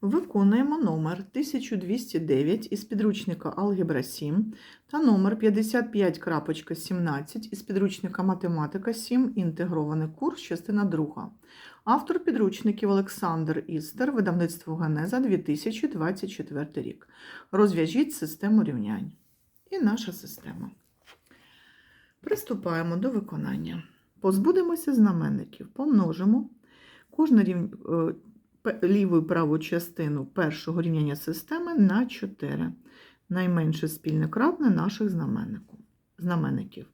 Виконуємо номер 1209 із підручника Алгебра 7 та номер 55.17 із підручника Математика 7. Інтегрований курс, частина 2. Автор підручників Олександр Істер, видавництво Генеза 2024 рік. Розв'яжіть систему рівнянь. І наша система. Приступаємо до виконання. Позбудемося знаменників, помножимо кожне рівня ліву і праву частину першого рівняння системи на 4. Найменше спільне кратне наших знаменників.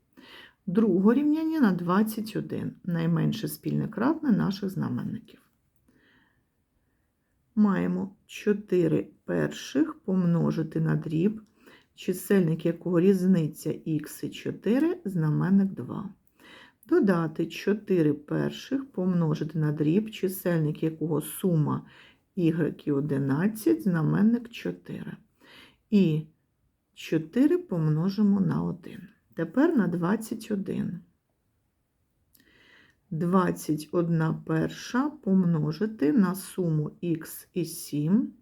Друге рівняння на 21. Найменше спільне кратне наших знаменників. Маємо 4 перших помножити на дріб, чисельник якого різниця х і 4, знаменник 2 додати 4 перших помножити на дріб, чисельник якого сума y і 11, знаменник 4. І 4 помножимо на 1. Тепер на 21. 21 перша помножити на суму х і 7.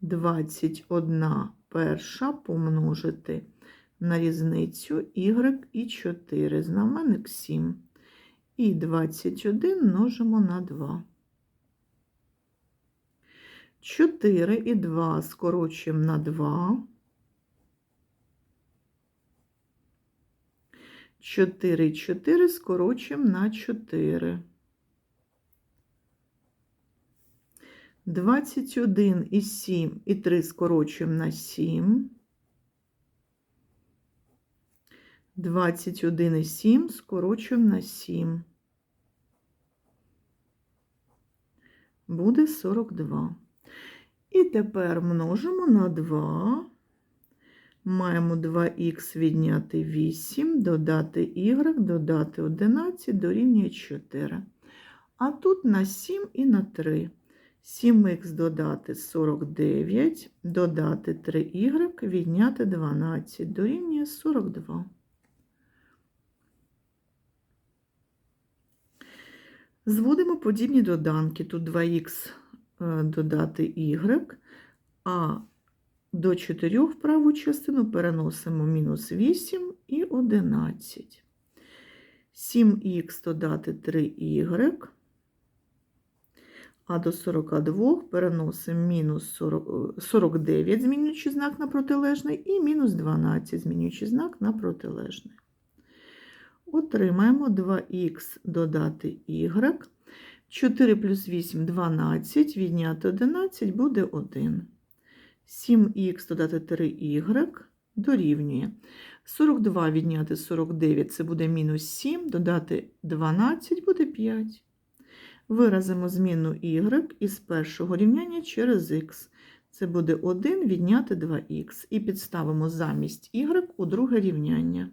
21 перша помножити на різницю y і 4, знаменник 7. І 21 множимо на 2. 4 і 2 скорочуємо на 2. 4 і 4 скорочуємо на 4. 21 і 7 і 3 скорочуємо на 7. 21,7 скорочуємо на 7. Буде 42. І тепер множимо на 2. Маємо 2х відняти 8, додати y, додати 11, дорівнює 4. А тут на 7 і на 3. 7х додати 49, додати 3y, відняти 12, дорівнює 42. Зводимо подібні доданки. Тут 2х додати y, а до 4 в праву частину переносимо мінус 8 і 11. 7х додати 3y, а до 42 переносимо мінус 49, змінюючи знак на протилежний, і мінус 12, змінюючи знак на протилежний. Отримаємо 2х додати y. 4 плюс 8 12, відняти 11 буде 1. 7х додати 3y дорівнює. 42 відняти 49 це буде мінус 7, додати 12 буде 5. Виразимо зміну y із першого рівняння через х. Це буде 1 відняти 2х. І підставимо замість y у друге рівняння.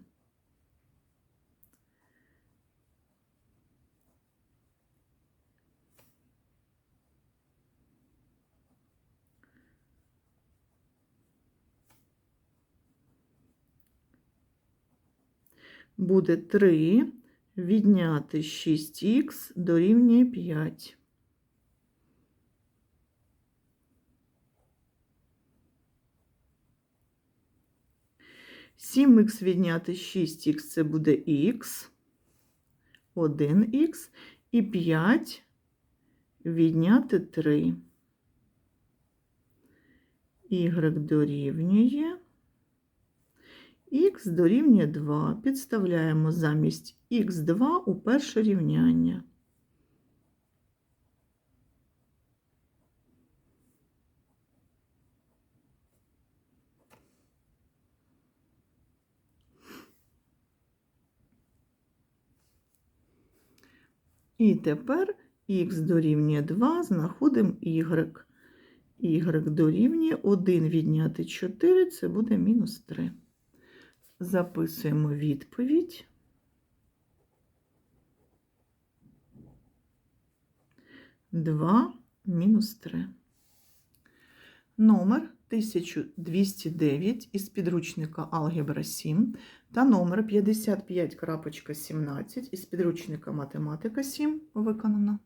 Буде 3 відняти 6х дорівнює 5. Сім х відняти 6х це буде х, 1х, і 5 відняти 3. Y дорівнює х дорівнює 2. Підставляємо замість х2 у перше рівняння. І тепер х дорівнює 2, знаходимо y. y дорівнює 1 відняти 4, це буде мінус 3. Записуємо відповідь. Два мінус три. Номер 1209 із підручника Алгебра 7 та номер 55.17 із підручника Математика 7 виконано.